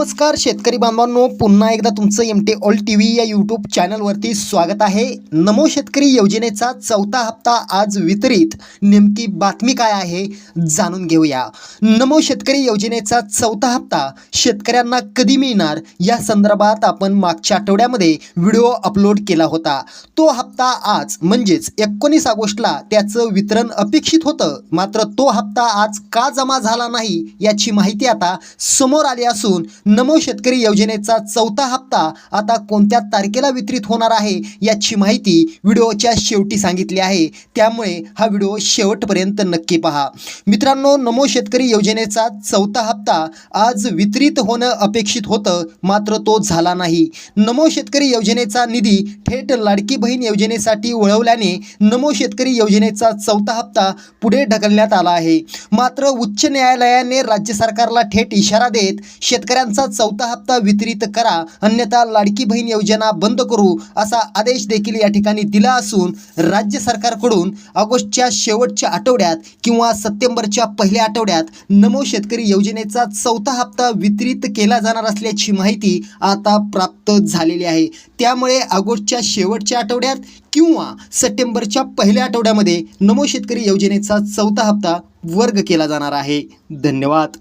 नमस्कार शेतकरी बांधवांनो. पुन्हा एकदा तुमचं M T all T V या यूट्यूब चॅनलवरती स्वागत आहे. नमो शेतकरी योजनेचा चौथा हप्ता आज वितरित. नेमकी बातमी काय आहे जाणून घेऊया. नमो शेतकरी योजनेचा चौथा हप्ता शेतकऱ्यांना कधी मिळणार या संदर्भात आपण मागच्या आठवड्यामध्ये व्हिडिओ अपलोड केला होता. तो हप्ता आज म्हणजेच एकोणीस ऑगस्टला त्याचं वितरण अपेक्षित होतं. मात्र तो हप्ता आज का जमा झाला नाही याची माहिती आता समोर आली असून नमो शेतकरी योजनेचा चौथा हप्ता आता कोणत्या तारखेला वितरित होणार आहे याची माहिती व्हिडिओच्या शेवटी सांगितली आहे. त्यामुळे हा व्हिडिओ शेवटपर्यंत नक्की पहा. मित्रांनो नमो शेतकरी योजनेचा चौथा हप्ता आज वितरित होणं अपेक्षित होतं मात्र तो झाला नाही. नमो शेतकरी योजनेचा निधी थेट लाडकी बहीण योजनेसाठी वळवल्याने नमो शेतकरी योजनेचा चौथा हप्ता पुढे ढकलण्यात आला आहे. मात्र उच्च न्यायालयाने राज्य सरकारला थेट इशारा देत शेतकऱ्यांचा चौथा हप्ता वितरित करा अन्यथा लाडकी बहीण योजना बंद करू असा आदेश देखील या ठिकाणी दिला असून राज्य सरकारकडून ऑगस्टच्या शेवटच्या आठवड्यात किंवा सप्टेंबरच्या पहिल्या आठवड्यात नमो शेतकरी योजनेचा चौथा हप्ता वितरित केला जाणार असल्याची माहिती आता प्राप्त झालेली आहे. त्यामुळे ऑगस्टच्या शेवटच्या आठवड्यात किंवा सप्टेंबरच्या पहिल्या आठवड्यामध्ये नमो शेतकरी योजनेचा चौथा हप्ता वर्ग केला जाणार आहे. धन्यवाद.